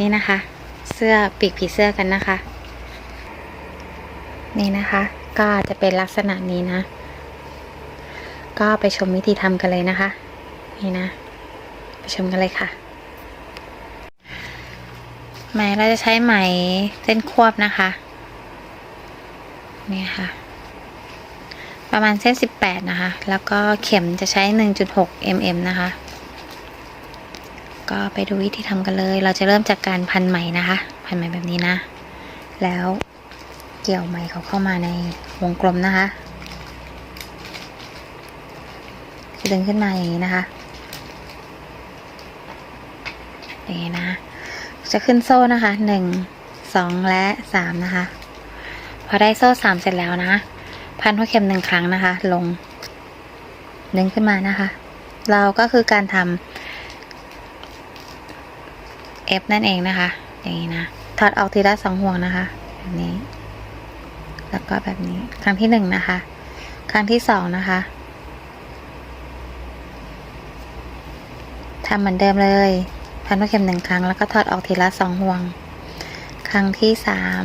นี่นะคะ เสื้อปีกผีเสื้อกันนะคะ นี่นะคะ ก็จะเป็นลักษณะนี้นะ ก็ไปชมวิธีทำกันเลยนะคะ นี่นะ ไปชมกันเลยค่ะ ไหมเราจะใช้ไหมเส้นควบนะคะ นี่ค่ะ ประมาณเส้น 18 นะคะ แล้วก็เข็มจะใช้ 1.6 mm นะคะ ก็ไปดูวิธีทำกันเลย เราจะเริ่มจากการพันไหมนะคะ พันไหมแบบนี้นะ แล้วเกี่ยวไหมเขาเข้ามาในวงกลมนะคะดึงขึ้นมาอย่างนี้นะคะอย่างนี้นะ จะขึ้นโซ่นะคะหนึ่งสองและสามนะคะ พอได้โซ่สามเสร็จแล้วนะ พันหัวเข็มหนึ่งครั้งนะคะ ลง ดึงขึ้นมานะคะ เราก็คือการทำ F นั่นเองนะคะ อย่างนี้นะถอดออกทีละสองห่วงนะคะแบบนี้ แล้วก็แบบนี้ครั้งที่หนึ่งนะคะ ครั้งที่สองนะคะทำเหมือนเดิมเลยพันหัวเข็มหนึ่งครั้งแล้วก็ถอดออกทีละสองห่วง ครั้งที่สาม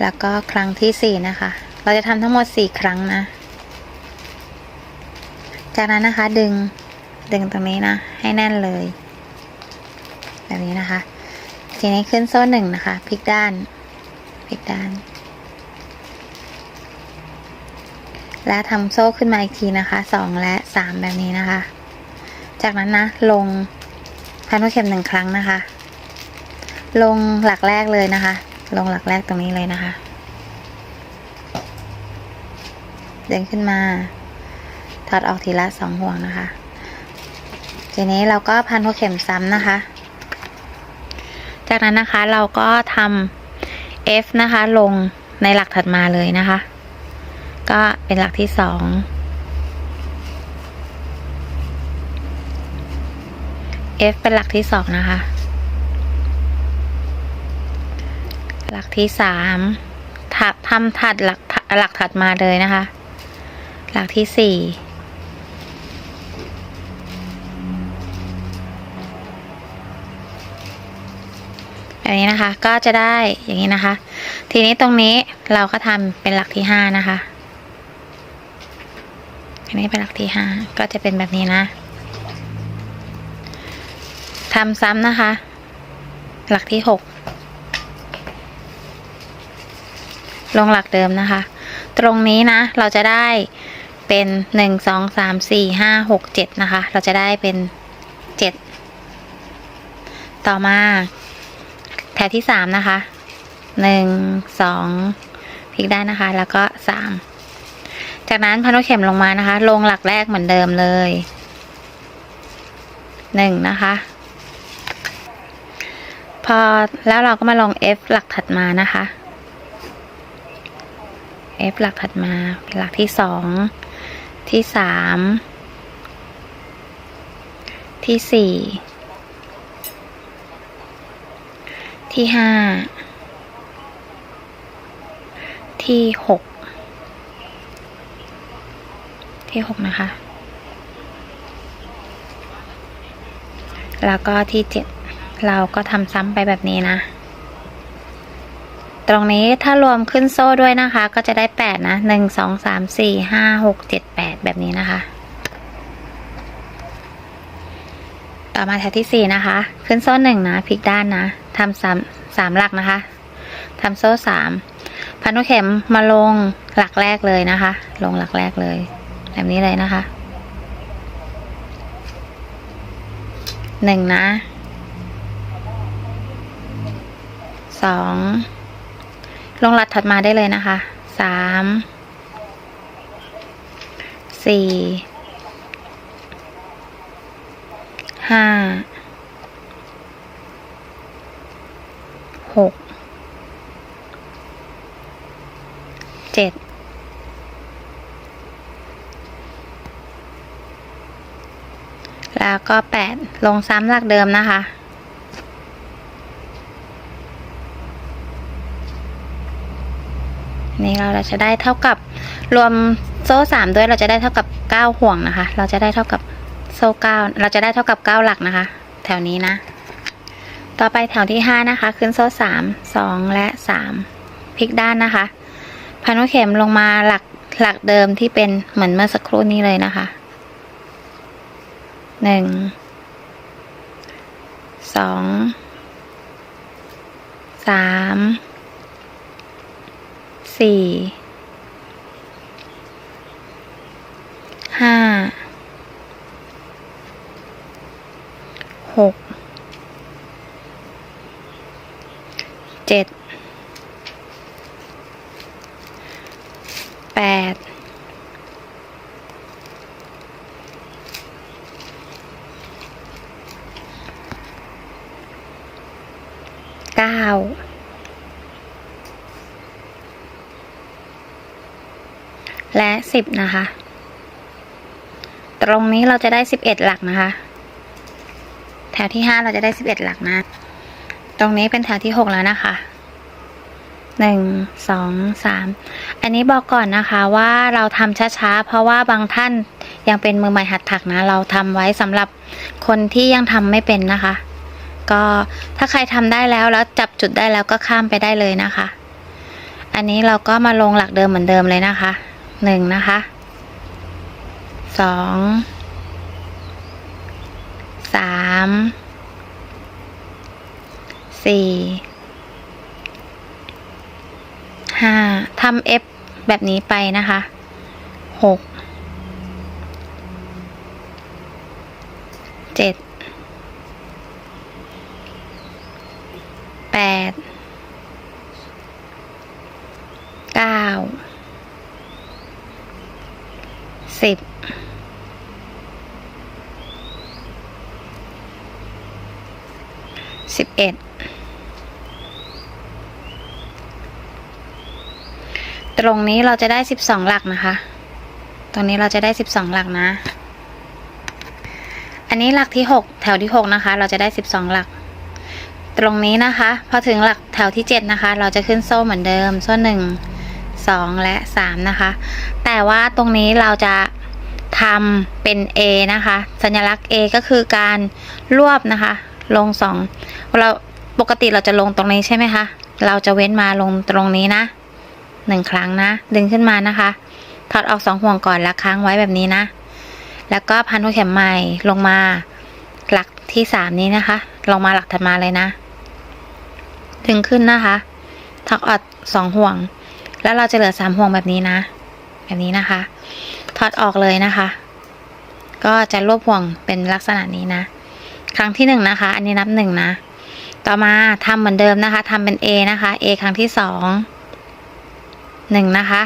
แล้วก็ครั้งที่สี่นะคะ เราจะทำทั้งหมดสี่ครั้งนะ จากนั้นนะคะดึง ดึงตรงนี้นะ ให้แน่นเลย แบบนี้นะคะ ทีนี้ขึ้นโซ่หนึ่งนะคะพลิกด้านพลิกด้าน และทำโซ่ขึ้นมาอีกทีนะคะสองและสามแบบนี้นะคะ จากนั้นนะ ลงพันหัวเข็มหนึ่งครั้งนะคะ ลงหลักแรกเลยนะคะ ลงหลักแรกตรงนี้เลยนะคะเดินขึ้นมาถอดออกทีละสองห่วงนะคะ ทีนี้เราก็พันหัวเข็มซ้ำนะคะ จากนั้นนะคะเราก็ทำ F นะคะ ลงในหลักถัดมาเลยนะคะ ก็เป็นหลักที่สอง F เป็นหลักที่สองนะคะ หลักที่สามถัดทำถัดหลักหลักถัดมาเลยนะคะ หลักที่สี่ แบบนี้นะคะ ก็จะได้อย่างนี้นะคะ ทีนี้ตรงนี้เราก็ทำเป็นหลักที่ห้านะคะอันนี้เป็นหลักที่ห้าก็จะเป็นแบบนี้นะทำซ้ำนะคะ หลักที่หกลงหลักเดิมนะคะ ตรงนี้นะ เราจะได้เป็นหนึ่งสองสามสี่ห้าหกเจ็ดนะคะ เราจะได้เป็นเจ็ดต่อมา แถวที่สามนะคะหนึ่งสองพลิกได้นะคะ แล้วก็สามจากนั้นพันหัวเข็มลงมานะคะ ลงหลักแรกเหมือนเดิมเลยหนึ่งนะคะ พอแล้วเราก็มาลง F หลักถัดมานะคะ F หลักถัดมาเป็นหลักที่สองที่สามที่สี่ ที่ห้าที่หกที่หกนะคะ แล้วก็ที่เจ็ดเราก็ทำซ้ำไปแบบนี้นะ ตรงนี้ถ้ารวมขึ้นโซ่ด้วยนะคะ ก็จะได้แปดนะหนึ่งสองสามสี่ห้าหกเจ็ดแปดแบบนี้นะคะ ต่อมาแถวที่สี่นะคะ ขึ้นโซ่หนึ่งนะพลิกด้านนะ ทำสามสามหลักนะคะทำโซ่สามพันหัวเข็มมาลงหลักแรกเลยนะคะ ลงหลักแรกเลย แบบนี้เลยนะคะหนึ่งนะสองลงหลักถัดมาได้เลยนะคะสามสี่ห้า หกเจ็ดแล้วก็แปดลงซ้ำหลักเดิมนะคะนี่เราจะได้เท่ากับรวมโซ่สามด้วยเราจะได้เท่ากับเก้าห่วงนะคะ เราจะได้เท่ากับโซ่เก้าเราจะได้เท่ากับเก้าหลักนะคะ แถวนี้นะ ต่อไปแถวที่ห้านะคะ ขึ้นโซ่สามสองและสามพลิกด้านนะคะ พันหัวเข็มลงมาหลักหลักเดิมที่เป็นเหมือนเมื่อสักครู่นี้เลยนะคะหนึ่งสองสามสี่ห้าหก เจ็ดแปดเก้าและสิบนะคะ ตรงนี้เราจะได้สิบเอ็ดหลักนะคะ แถวที่ห้าเราจะได้สิบเอ็ดหลักนะ ตรงนี้เป็นแถวที่หกแล้วนะคะหนึ่งสองสามอันนี้บอกก่อนนะคะว่าเราทำช้าๆ เพราะว่าบางท่านยังเป็นมือใหม่หัดถักนะ เราทำไว้สำหรับคนที่ยังทำไม่เป็นนะคะ ก็ถ้าใครทำได้แล้วแล้วจับจุดได้แล้วก็ข้ามไปได้เลยนะคะ อันนี้เราก็มาลงหลักเดิมเหมือนเดิมเลยนะคะหนึ่งนะคะสองสาม สี่ห้าทำเอฟแบบนี้ไปนะคะหกเจ็ดแปดเก้าสิบสิบเอ็ด ตรงนี้เราจะได้สิบสองหลักนะคะ ตรงนี้เราจะได้สิบสองหลักนะ อันนี้หลักที่หกแถวที่หกนะคะ เราจะได้สิบสองหลัก ตรงนี้นะคะ พอถึงหลักแถวที่เจ็ดนะคะ เราจะขึ้นโซ่เหมือนเดิม โซ่หนึ่งสองและสามนะคะ แต่ว่าตรงนี้เราจะทำเป็น A นะคะ สัญลักษณ์ A ก็คือการรวบนะคะ ลงสองเราปกติเราจะลงตรงนี้ใช่ไหมคะ เราจะเว้นมาลงตรงนี้นะ หนึ่งครั้งนะ ดึงขึ้นมานะคะ ถอดออกสองห่วงก่อนแล้วค้างไว้แบบนี้นะ แล้วก็พันหัวเข็มใหม่ลงมา หลักที่สามนี้นะคะ ลงมาหลักถัดมาเลยนะ ดึงขึ้นนะคะถอดออกสองห่วง แล้วเราจะเหลือสามห่วงแบบนี้นะ แบบนี้นะคะ ถอดออกเลยนะคะ ก็จะรวบห่วงเป็นลักษณะนี้นะ ครั้งที่หนึ่งนะคะ อันนี้นับหนึ่งนะ ต่อมาทำเหมือนเดิมนะคะทำเป็น A นะคะ A ครั้งที่สอง หนึ่งนะคะ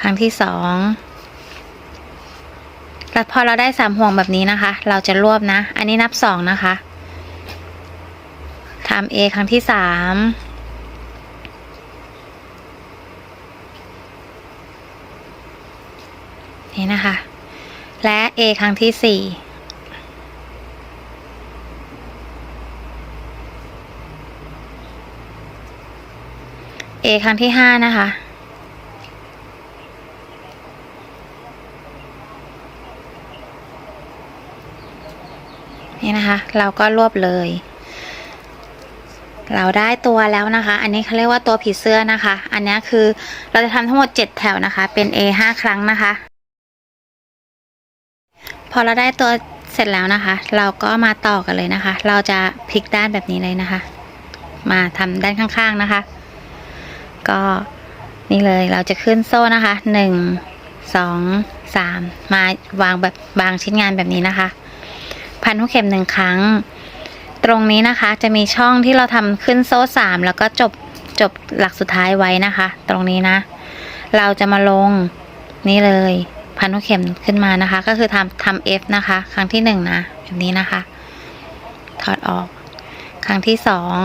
ครั้งที่สองแล้วพอเราได้สามห่วงแบบนี้นะคะ เราจะรวบนะ อันนี้นับสองนะคะทำ A ครั้งที่สามนี่นะคะ และ A ครั้งที่สี่ A ครั้งที่ห้านะคะ นี่นะคะ เราก็รวบเลย เราได้ตัวแล้วนะคะ อันนี้เขาเรียกว่าตัวผีเสื้อนะคะ อันนี้คือเราจะทำทั้งหมด 7 แถวนะคะ เป็น A 5ครั้งนะคะ พอเราได้ตัวเสร็จแล้วนะคะ เราก็มาต่อกันเลยนะคะ เราจะพลิกด้านแบบนี้เลยนะคะ มาทำด้านข้างๆนะคะ ก็นี่เลยเราจะขึ้นโซ่นะคะหนึ่งสองสามมาวางแบบวางชิ้นงานแบบนี้นะคะ พันหัวเข็มหนึ่งครั้ง ตรงนี้นะคะจะมีช่องที่เราทำขึ้นโซ่สามแล้วก็จบจบหลักสุดท้ายไว้นะคะ ตรงนี้นะ เราจะมาลงนี่เลย พันหัวเข็มขึ้นมานะคะ ก็คือทำทำ F นะคะ ครั้งที่หนึ่งนะแบบนี้นะคะ ถอดออก ครั้งที่สอง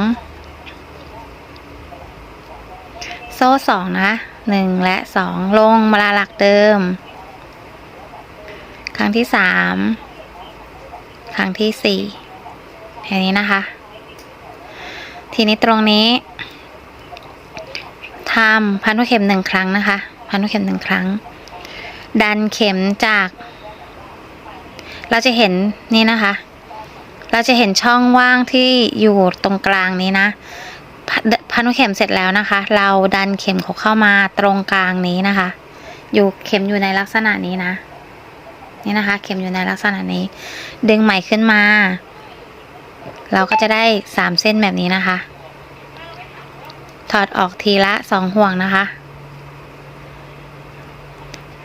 โซ่สองนะคะหนึ่งและสองลงมาลาหลักเดิม ครั้งที่สาม ครั้งที่สี่อย่างนี้นะคะ ทีนี้ตรงนี้ทำพันหัวเข็มหนึ่งครั้งนะคะ พันหัวเข็มหนึ่งครั้ง ดันเข็มจาก เราจะเห็นนี่นะคะ เราจะเห็นช่องว่างที่อยู่ตรงกลางนี้นะพันเข็มเสร็จแล้วนะคะ เราดันเข็มเขาเข้ามาตรงกลางนี้นะคะ อยู่เข็มอยู่ในลักษณะนี้นะ นี่นะคะ เข็มอยู่ในลักษณะนี้ ดึงใหม่ขึ้นมา เราก็จะได้สามเส้นแบบนี้นะคะ ถอดออกทีละสองห่วงนะคะ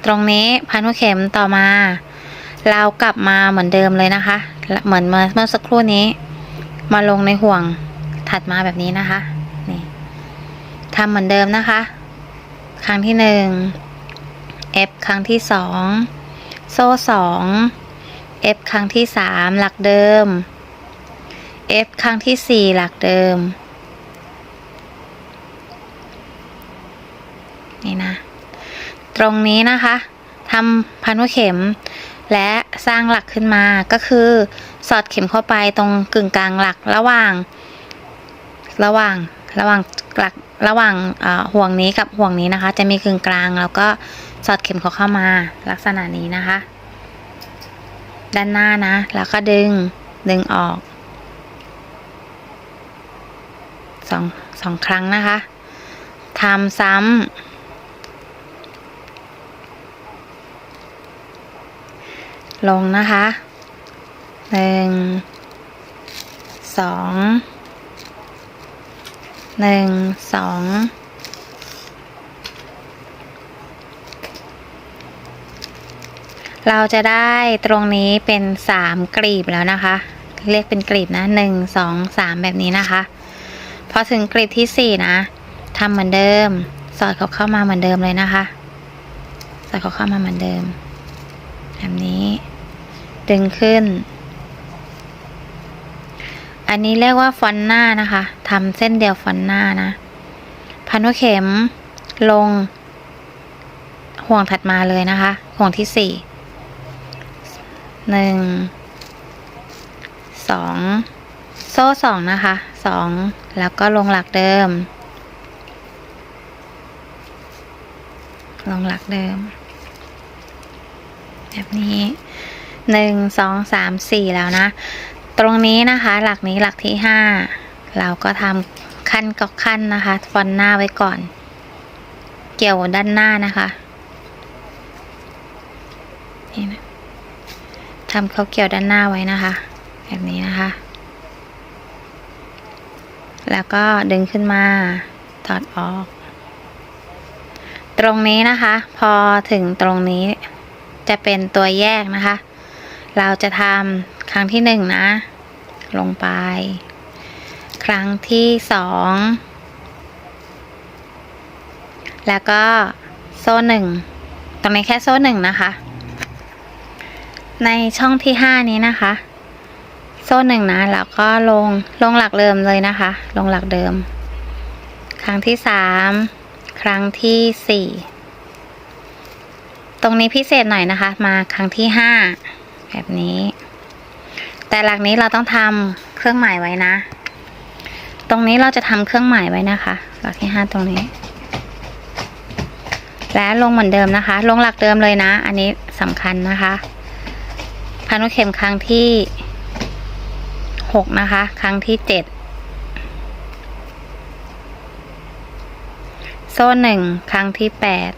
ตรงนี้พันหัวเข็มต่อมา เรากลับมาเหมือนเดิมเลยนะคะ เหมือนเมื่อเมื่อสักครู่นี้ มาลงในห่วงถัดมาแบบนี้นะคะนี่ทำเหมือนเดิมนะคะ ครั้งที่หนึ่ง F ครั้งที่สอง โซ่สอง F ครั้งที่สามหลักเดิม F ครั้งที่สี่หลักเดิม นี่นะ ตรงนี้นะคะทำพันหัวเข็ม และสร้างหลักขึ้นมาก็คือสอดเข็มเข้าไปตรงกึ่งกลางหลักระหว่าง ระหว่างระหว่างหลักระหว่างห่วงนี้กับห่วงนี้นะคะ จะมีกึ่งกลางแล้วก็ สอดเข็มเขาเข้ามาลักษณะนี้นะคะ ด้านหน้านะ แล้วก็ดึงดึงออกสองสองครั้งนะคะทำซ้ำลงนะคะหนึ่งสองหนึ่งสอง เราจะได้ตรงนี้เป็นสามกลีบแล้วนะคะ เรียกเป็นกลีบนะหนึ่งสองสามแบบนี้นะคะ พอถึงกลีบที่สี่นะทำเหมือนเดิม สอดเขาเข้ามาเหมือนเดิมเลยนะคะ สอดเขาเข้ามาเหมือนเดิม แบบนี้ ดึงขึ้น อันนี้เรียกว่าฟอนหน้านะคะทำเส้นเดียวฟอนหน้านะ พันหัวเข็มลงห่วงถัดมาเลยนะคะ ห่วงที่สี่ หนึ่งสองโซ่สองนะคะสองแล้วก็ลงหลักเดิม ลงหลักเดิม แบบนี้หนึ่งสองสามสี่แล้วนะ ตรงนี้นะคะหลักนี้หลักที่ห้าเราก็ทำขั้นก็ขั้นนะคะฟอนหน้าไว้ก่อน เกี่ยวด้านหน้านะคะนี่นะ ทำเขาเกี่ยวด้านหน้าไว้นะคะ แบบนี้นะคะ แล้วก็ดึงขึ้นมาถอดออก ตรงนี้นะคะ พอถึงตรงนี้จะเป็นตัวแยกนะคะ เราจะทำครั้งที่หนึ่งนะ ลงไป ครั้งที่สองแล้วก็โซ่หนึ่งตรงนี้แค่โซ่หนึ่งนะคะ ในช่องที่ห้านี้นะคะ โซ่หนึ่งนะแล้วก็ลงลงหลักเดิมเลยนะคะ ลงหลักเดิม ครั้งที่สามครั้งที่สี่ตรงนี้พิเศษหน่อยนะคะ มาครั้งที่ห้าแบบนี้ แต่หลักนี้เราต้องทำเครื่องหมายไว้นะ ตรงนี้เราจะทำเครื่องหมายไว้นะคะ หลักที่ห้าตรงนี้ และลงเหมือนเดิมนะคะ ลงหลักเดิมเลยนะ อันนี้สำคัญนะคะ พันเข็มครั้งที่หกนะคะ ครั้งที่เจ็ดโซ่หนึ่งครั้งที่แปด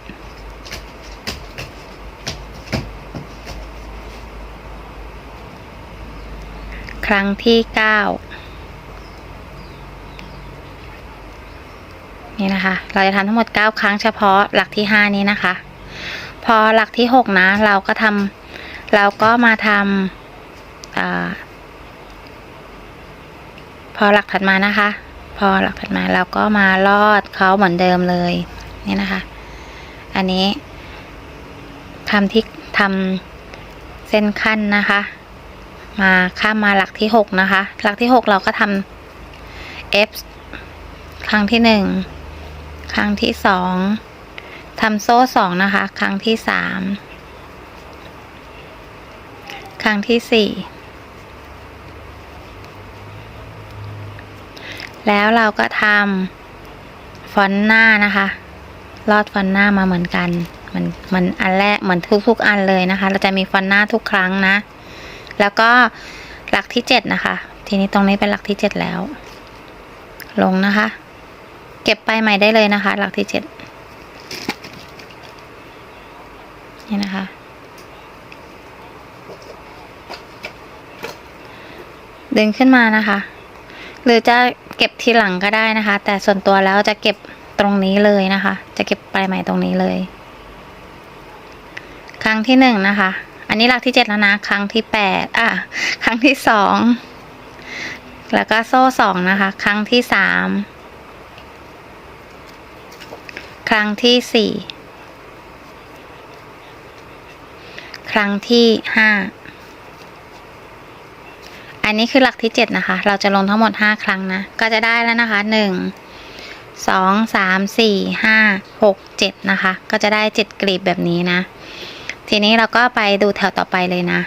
ครั้งที่เก้านี่นะคะ เราจะทำทั้งหมดเก้าครั้งเฉพาะหลักที่ห้านี้นะคะ พอหลักที่หกนะ เราก็ทำ เราก็มาทำอพอหลักถัดมานะคะ พอหลักถัดมาเราก็มาลอดเขาเหมือนเดิมเลยนี่นะคะ อันนี้ทำที่ทำเส้นขั้นนะคะ มาข้ามมาหลักที่หกนะคะ หลักที่หกเราก็ทำ F ครั้งที่หนึ่งครั้งที่สองทำโซ่สองนะคะ ครั้งที่สาม ครั้งที่สี่แล้วเราก็ทำฟอนต์หน้านะคะ ลอดฟอนต์หน้ามาเหมือนกันมือนมือนอันแรกเหมือนทุกๆอันเลยนะคะ เราจะมีฟอนต์หน้าทุกครั้งนะ แล้วก็หลักที่เจ็ดนะคะ ทีนี้ตรงนี้เป็นหลักที่เจ็ดแล้ว ลงนะคะ เก็บไปใหม่ได้เลยนะคะ หลักที่เจ็ดนี่นะคะ ดึงขึ้นมานะคะ หรือจะเก็บทีหลังก็ได้นะคะ แต่ส่วนตัวแล้วจะเก็บตรงนี้เลยนะคะ จะเก็บปลายไหมตรงนี้เลย ครั้งที่หนึ่งนะคะ อันนี้หลักที่เจ็ดแล้วนะ ครั้งที่แปดอะ ครั้งที่สอง แล้วก็โซ่สองนะคะ ครั้งที่สาม ครั้งที่สี่ ครั้งที่ห้า อันนี้คือหลักที่เจ็ดนะคะ เราจะลงทั้งหมดห้าครั้งนะ ก็จะได้แล้วนะคะหนึ่งสองสามสี่ห้าหกเจ็ดนะคะ ก็จะได้เจ็ดกลีบแบบนี้นะ ทีนี้เราก็ไปดูแถวต่อไปเลยนะ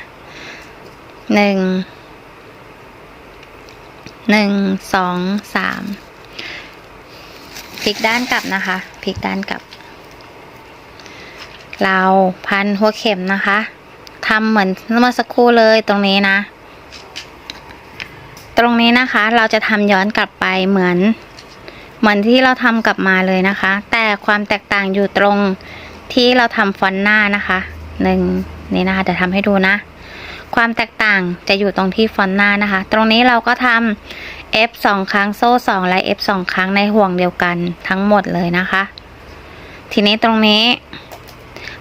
หนึ่งหนึ่งสองสามพลิกด้านกลับนะคะพลิกด้านกลับ เราพันหัวเข็มนะคะทำเหมือนเมื่อสักครู่เลยตรงนี้นะ ตรงนี้นะคะเราจะทำย้อนกลับไปเหมือน เหมือนที่เราทำกลับมาเลยนะคะ แต่ความแตกต่างอยู่ตรงที่เราทำฟอนต์หน้านะคะหนึ่งนี่นะคะเดี๋ยวทำให้ดูนะ ความแตกต่างจะอยู่ตรงที่ฟอนต์หน้านะคะ ตรงนี้เราก็ทำ F สองครั้งโซ่สองและ F สองครั้งในห่วงเดียวกันทั้งหมดเลยนะคะ ทีนี้ตรงนี้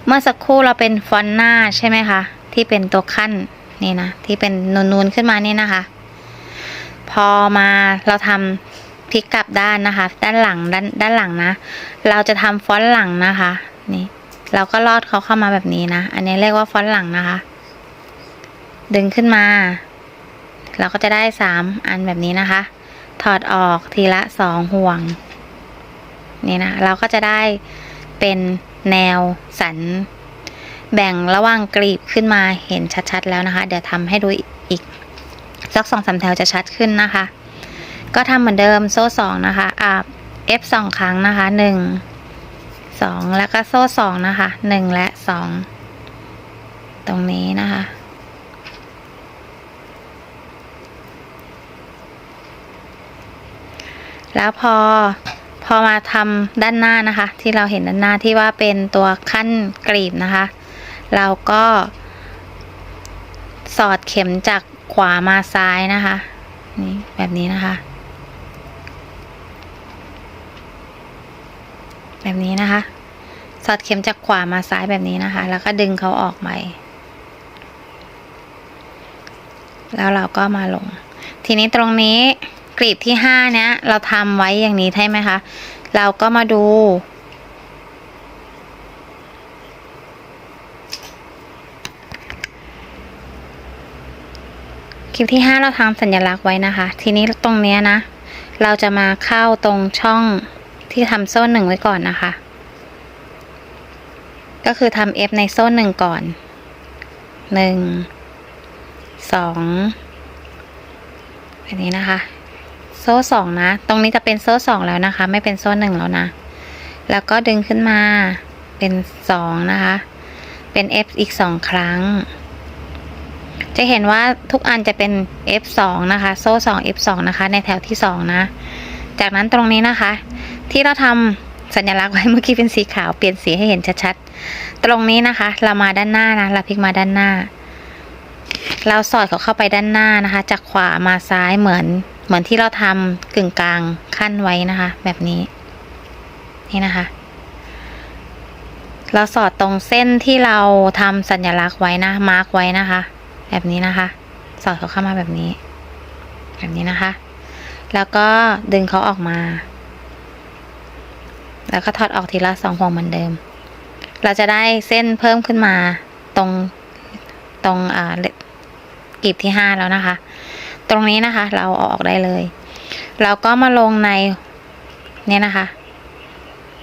เมื่อสักครู่เราเป็นฟอนต์หน้าใช่ไหมคะที่เป็นตัวขั้นนี่นะที่เป็นนูนๆขึ้นมานี่นะคะ พอมาเราทำพลิกกลับด้านนะคะ ด้านหลังด้านด้านหลังนะ เราจะทำฟอนต์หลังนะคะ นี่ เราก็ลอดเขาเข้ามาแบบนี้นะ อันนี้เรียกว่าฟอนต์หลังนะคะ ดึงขึ้นมา เราก็จะได้สามอันแบบนี้นะคะ ถอดออกทีละสองห่วง นี่นะ เราก็จะได้เป็นแนวสัน แบ่งระหว่างกลีบขึ้นมาเห็นชัดๆแล้วนะคะ เดี๋ยวทำให้ดูอีก สักสองสามแถวจะชัดขึ้นนะคะ ก็ทำเหมือนเดิมโซ่สองนะคะอ่า F สองครั้งนะคะหนึ่งสองแล้วก็โซ่สองนะคะหนึ่งและสองตรงนี้นะคะแล้วพอพอมาทำด้านหน้านะคะ ที่เราเห็นด้านหน้าที่ว่าเป็นตัวขั้นกรีบนะคะ เราก็สอดเข็มจาก วามาซ้ายนะคะ นี่แบบนี้นะคะ แบบนี้นะคะ สอดเข็มจากขวามาซ้ายแบบนี้นะคะ แล้วก็ดึงเขาออกใหม่ แล้วเราก็มาลง ทีนี้ตรงนี้กลีบที่ห้าเนี้ยเราทำไว้อย่างนี้ใช่ไหมคะ เราก็มาดู คลิปที่ห้าเราทำสัญลักษณ์ไว้นะคะ ทีนี้ตรงเนี้ยนะ เราจะมาเข้าตรงช่องที่ทำโซ่หนึ่งไว้ก่อนนะคะ ก็คือทำ F ในโซ่หนึ่งก่อนหนึ่งสองแบบนี้นะคะ โซ่สองนะ ตรงนี้จะเป็นโซ่สองแล้วนะคะ ไม่เป็นโซ่หนึ่งแล้วนะ แล้วก็ดึงขึ้นมาเป็นสองนะคะ เป็น F อีกสองครั้ง จะเห็นว่าทุกอันจะเป็น F2 นะคะ โซ่ 2 F2 นะคะ ในแถวที่ 2 นะ จากนั้นตรงนี้นะคะ ที่เราทำสัญลักษณ์ไว้เมื่อกี้เป็นสีขาวเปลี่ยนสีให้เห็นชัดๆ ตรงนี้นะคะ เรามาด้านหน้านะเราพลิกมาด้านหน้า เราสอดเขาเข้าไปด้านหน้านะคะ จากขวามาซ้ายเหมือน เหมือนที่เราทำกึ่งกลางขั้นไว้นะคะ แบบนี้ นี่นะคะเราสอดตรงเส้นที่เราทำสัญลักษณ์ไว้นะ มาร์กไว้นะคะ แบบนี้นะคะ สอดเขาเข้ามาแบบนี้ แบบนี้นะคะ แล้วก็ดึงเขาออกมา แล้วก็ถอดออกทีละสองห่วงเหมือนเดิม เราจะได้เส้นเพิ่มขึ้นมาตรงตรงอ่าเลกลีบที่ห้าแล้วนะคะ ตรงนี้นะคะ เราเอาออกได้เลยเราก็มาลงในเนี่ยนะคะ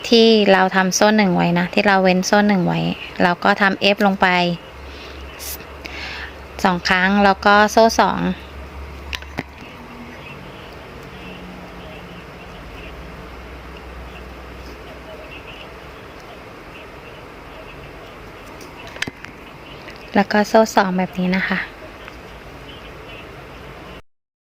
ที่เราทำโซ่หนึ่งไว้นะ ที่เราเว้นโซ่หนึ่งไว้ เราก็ทำ F ลงไป สองครั้งแล้วก็โซ่สองแล้วก็โซ่สองแบบนี้นะคะ